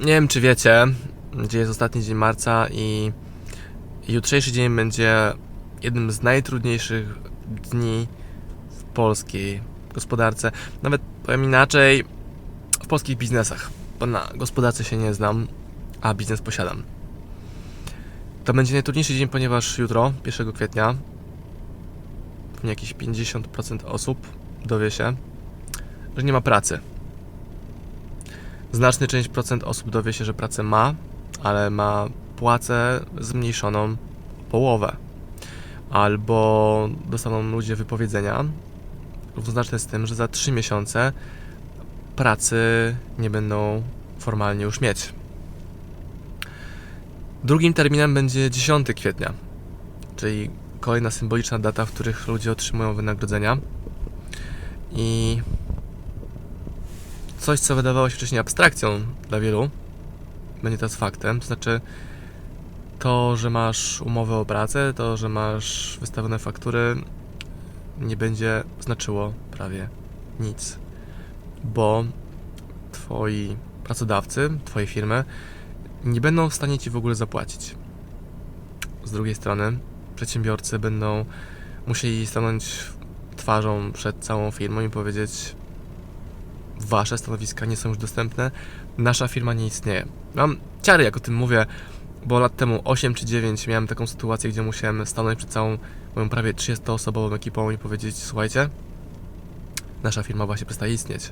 Nie wiem, czy wiecie, gdzie jest ostatni dzień marca i jutrzejszy dzień będzie jednym z najtrudniejszych dni w polskiej gospodarce. Nawet powiem inaczej, w polskich biznesach, bo na gospodarce się nie znam, a biznes posiadam. To będzie najtrudniejszy dzień, ponieważ jutro, 1 kwietnia, pewnie jakieś 50% osób dowie się, że nie ma pracy. Znaczny część procent osób dowie się, że pracę ma, ale ma płacę zmniejszoną połowę. Albo dostaną ludzie wypowiedzenia równoznaczne z tym, że za 3 miesiące pracy nie będą formalnie już mieć. Drugim terminem będzie 10 kwietnia, czyli kolejna symboliczna data, w których ludzie otrzymują wynagrodzenia. I coś, co wydawało się wcześniej abstrakcją dla wielu, będzie teraz faktem. To znaczy, to, że masz umowę o pracę, to, że masz wystawione faktury, nie będzie znaczyło prawie nic, bo twoi pracodawcy, twoje firmy nie będą w stanie ci w ogóle zapłacić. Z drugiej strony, przedsiębiorcy będą musieli stanąć twarzą przed całą firmą i powiedzieć: Wasze stanowiska nie są już dostępne, nasza firma nie istnieje. Mam ciary, jak o tym mówię, bo lat temu 8 czy 9 miałem taką sytuację, gdzie musiałem stanąć przed całą moją prawie 30-osobową ekipą i powiedzieć: Słuchajcie, nasza firma właśnie przestaje istnieć,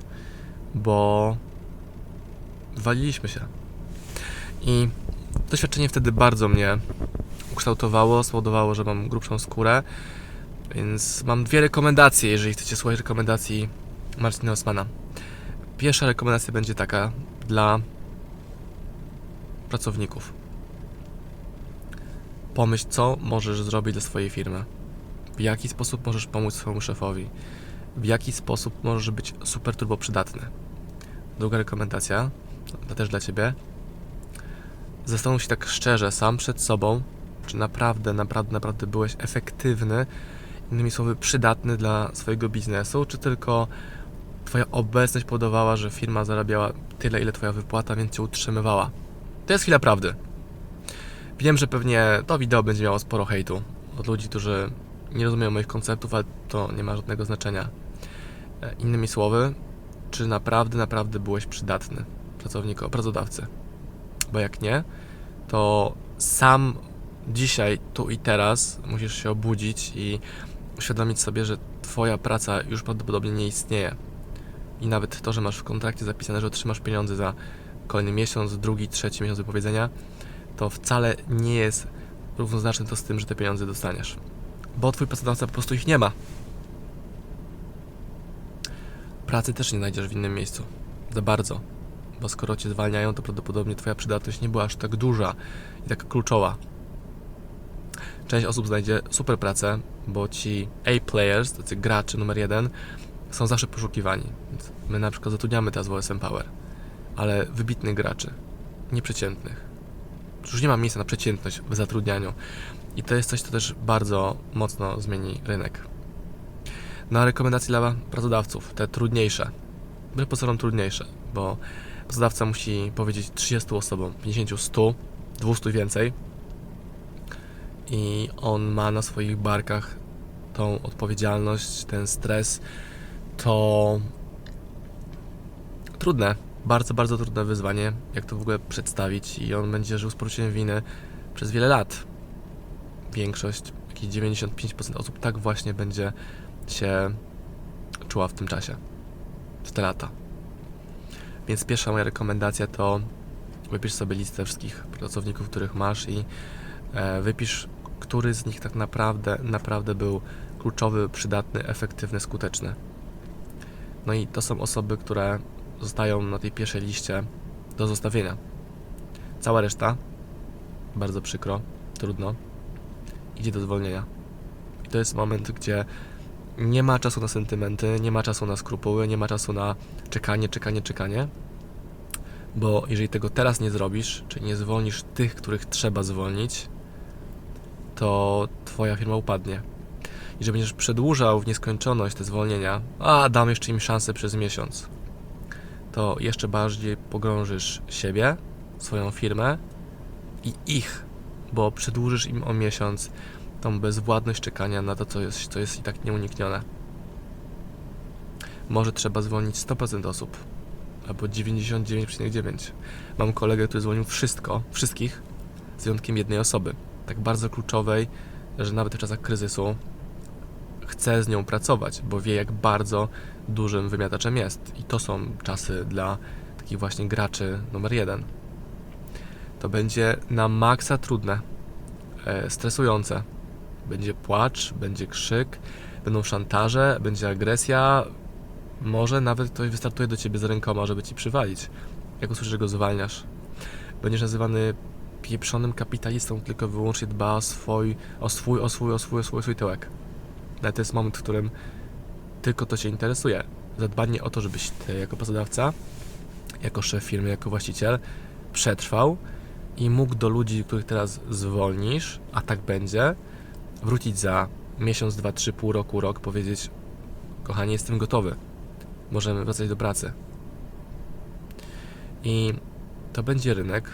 bo waliliśmy się. I doświadczenie wtedy bardzo mnie ukształtowało, spowodowało, że mam grubszą skórę. Więc mam dwie rekomendacje, jeżeli chcecie słuchać rekomendacji Marcina Osmana. Pierwsza rekomendacja będzie taka dla pracowników. Pomyśl, co możesz zrobić dla swojej firmy. W jaki sposób możesz pomóc swojemu szefowi. W jaki sposób możesz być super turbo przydatny. Druga rekomendacja, to też dla Ciebie. Zastanów się tak szczerze, sam przed sobą, czy naprawdę, naprawdę, naprawdę byłeś efektywny, innymi słowy, przydatny dla swojego biznesu, czy tylko Twoja obecność powodowała, że firma zarabiała tyle, ile Twoja wypłata, więc Cię utrzymywała. To jest chwila prawdy. Wiem, że pewnie to wideo będzie miało sporo hejtu od ludzi, którzy nie rozumieją moich konceptów, ale to nie ma żadnego znaczenia. E, Innymi słowy, czy naprawdę, naprawdę byłeś przydatny pracowniku, pracodawcy? Bo jak nie, to sam dzisiaj, tu i teraz musisz się obudzić i uświadomić sobie, że Twoja praca już prawdopodobnie nie istnieje. I nawet to, że masz w kontrakcie zapisane, że otrzymasz pieniądze za kolejny miesiąc, drugi, trzeci miesiąc wypowiedzenia, to wcale nie jest równoznaczne to z tym, że te pieniądze dostaniesz. Bo Twój pracodawca po prostu ich nie ma. Pracy też nie znajdziesz w innym miejscu. Za bardzo. Bo skoro Cię zwalniają, to prawdopodobnie Twoja przydatność nie była aż tak duża i tak kluczowa. Część osób znajdzie super pracę, bo ci A-players, tacy gracze numer jeden, są zawsze poszukiwani. My na przykład zatrudniamy teraz w OSM Power, ale wybitnych graczy, nieprzeciętnych. Już nie ma miejsca na przeciętność w zatrudnianiu. I to jest coś, co też bardzo mocno zmieni rynek. No a rekomendacje dla pracodawców, te trudniejsze. Wbrew pozorom trudniejsze, bo pracodawca musi powiedzieć 30 osobom, 50, 100, 200 i więcej. I on ma na swoich barkach tą odpowiedzialność, ten stres, to trudne, bardzo, bardzo trudne wyzwanie, jak to w ogóle przedstawić i on będzie żył z poczuciem winy przez wiele lat. Większość, jakieś 95% osób tak właśnie będzie się czuła w tym czasie, w te lata. Więc pierwsza moja rekomendacja to wypisz sobie listę wszystkich pracowników, których masz i e, wypisz, który z nich tak naprawdę, naprawdę był kluczowy, przydatny, efektywny, skuteczny. No i to są osoby, które zostają na tej pierwszej liście do zostawienia. Cała reszta, bardzo przykro, trudno, idzie do zwolnienia. I to jest moment, gdzie nie ma czasu na sentymenty, nie ma czasu na skrupuły, nie ma czasu na czekanie, czekanie, czekanie. Bo jeżeli tego teraz nie zrobisz, czyli nie zwolnisz tych, których trzeba zwolnić, to twoja firma upadnie. I że będziesz przedłużał w nieskończoność te zwolnienia, a dam jeszcze im szansę przez miesiąc, to jeszcze bardziej pogrążysz siebie swoją firmę i ich, bo przedłużysz im o miesiąc tą bezwładność czekania na to, co jest, co jest i tak nieuniknione. Może trzeba zwolnić 100% osób, albo 99,9%. Mam kolegę, który zwolnił wszystko, wszystkich, z wyjątkiem jednej osoby, tak bardzo kluczowej, że nawet w czasach kryzysu chce z nią pracować, bo wie, jak bardzo dużym wymiataczem jest. I to są czasy dla takich właśnie graczy numer jeden. To będzie na maksa trudne, e, stresujące. Będzie płacz, będzie krzyk, będą szantaże, będzie agresja. Może nawet ktoś wystartuje do ciebie z rękoma, żeby ci przywalić. Jak usłyszysz, że go zwalniasz. Będziesz nazywany pieprzonym kapitalistą, tylko wyłącznie dba o swój, o swój, o swój, o swój, o swój, tyłek. Ale to jest moment, w którym tylko to Cię interesuje. Zadbanie o to, żebyś Ty jako pracodawca, jako szef firmy, jako właściciel przetrwał i mógł do ludzi, których teraz zwolnisz, a tak będzie, wrócić za miesiąc, dwa, trzy, pół roku, rok, powiedzieć kochani, jestem gotowy. Możemy wracać do pracy. I to będzie rynek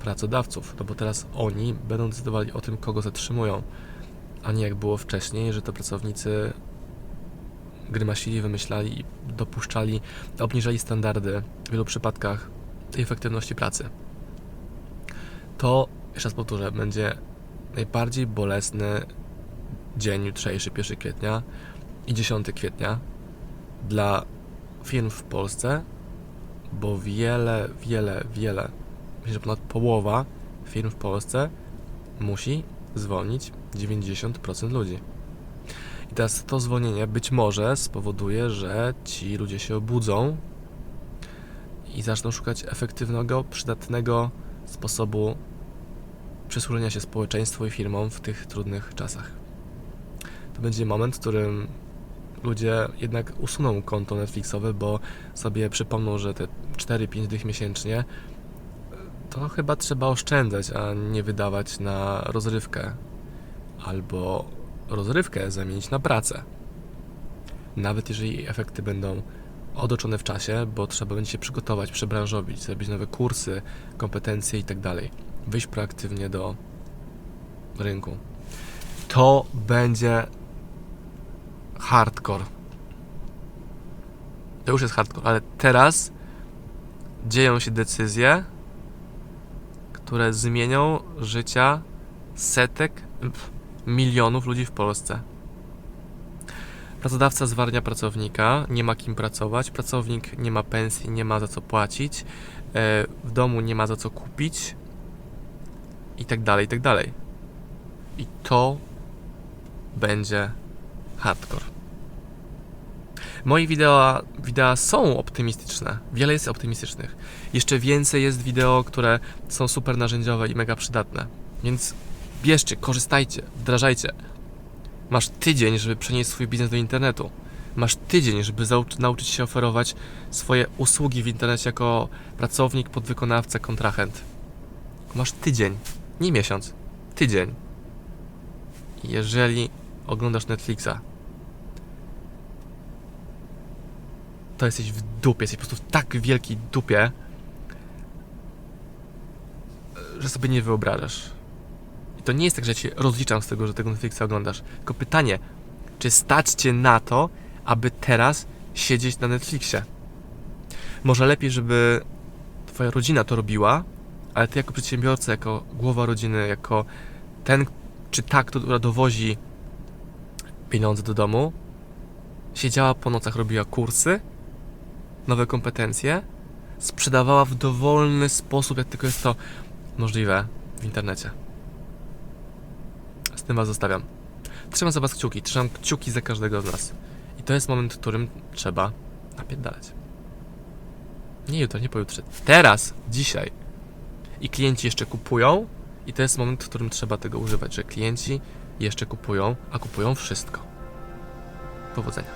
pracodawców, no bo teraz oni będą decydowali o tym, kogo zatrzymują, a nie jak było wcześniej, że to pracownicy grymasili, wymyślali i dopuszczali, obniżali standardy w wielu przypadkach tej efektywności pracy. To, jeszcze raz powtórzę, będzie najbardziej bolesny dzień jutrzejszy, 1 kwietnia i 10 kwietnia dla firm w Polsce, bo wiele, wiele, wiele, myślę, że ponad połowa firm w Polsce musi zwolnić 90% ludzi. I teraz to zwolnienie być może spowoduje, że ci ludzie się obudzą i zaczną szukać efektywnego, przydatnego sposobu przysłużenia się społeczeństwu i firmom w tych trudnych czasach. To będzie moment, w którym ludzie jednak usuną konto Netflixowe, bo sobie przypomną, że te 4-5 dych miesięcznie to chyba trzeba oszczędzać, a nie wydawać na rozrywkę. Albo rozrywkę zamienić na pracę. Nawet jeżeli efekty będą odoczone w czasie, bo trzeba będzie się przygotować, przebranżowić, zrobić nowe kursy, kompetencje i tak. Wyjść proaktywnie do rynku. To będzie hardcore. To już jest hardcore, ale teraz dzieją się decyzje, które zmienią życia setek, milionów ludzi w Polsce. Pracodawca zwarnia pracownika, nie ma kim pracować, pracownik nie ma pensji, nie ma za co płacić, e, w domu nie ma za co kupić i tak dalej, i tak dalej. I to będzie hardcore. Moje wideo, wideo są optymistyczne. Wiele jest optymistycznych. Jeszcze więcej jest wideo, które są super narzędziowe i mega przydatne. Więc bierzcie, korzystajcie, wdrażajcie. Masz tydzień, żeby przenieść swój biznes do internetu. Masz tydzień, żeby nauczyć się oferować swoje usługi w internecie jako pracownik, podwykonawca, kontrahent. Masz tydzień, nie miesiąc, tydzień. Jeżeli oglądasz Netflixa, to jesteś w dupie, jesteś po prostu w tak wielkiej dupie, że sobie nie wyobrażasz. To nie jest tak, że cię rozliczam z tego, że tego Netflixa oglądasz. Tylko pytanie, czy stać cię na to, aby teraz siedzieć na Netflixie? Może lepiej, żeby twoja rodzina to robiła, ale ty jako przedsiębiorca, jako głowa rodziny, jako ten czy ta, która dowozi pieniądze do domu, siedziała po nocach, robiła kursy, nowe kompetencje, sprzedawała w dowolny sposób, jak tylko jest to możliwe w internecie. Tym Was zostawiam. Trzymam za Was kciuki, trzymam kciuki za każdego z nas. I to jest moment, w którym trzeba napierdalać. Nie jutro, nie pojutrze. Teraz, dzisiaj. I klienci jeszcze kupują, i to jest moment, w którym trzeba tego używać, że klienci jeszcze kupują, a kupują wszystko. Powodzenia.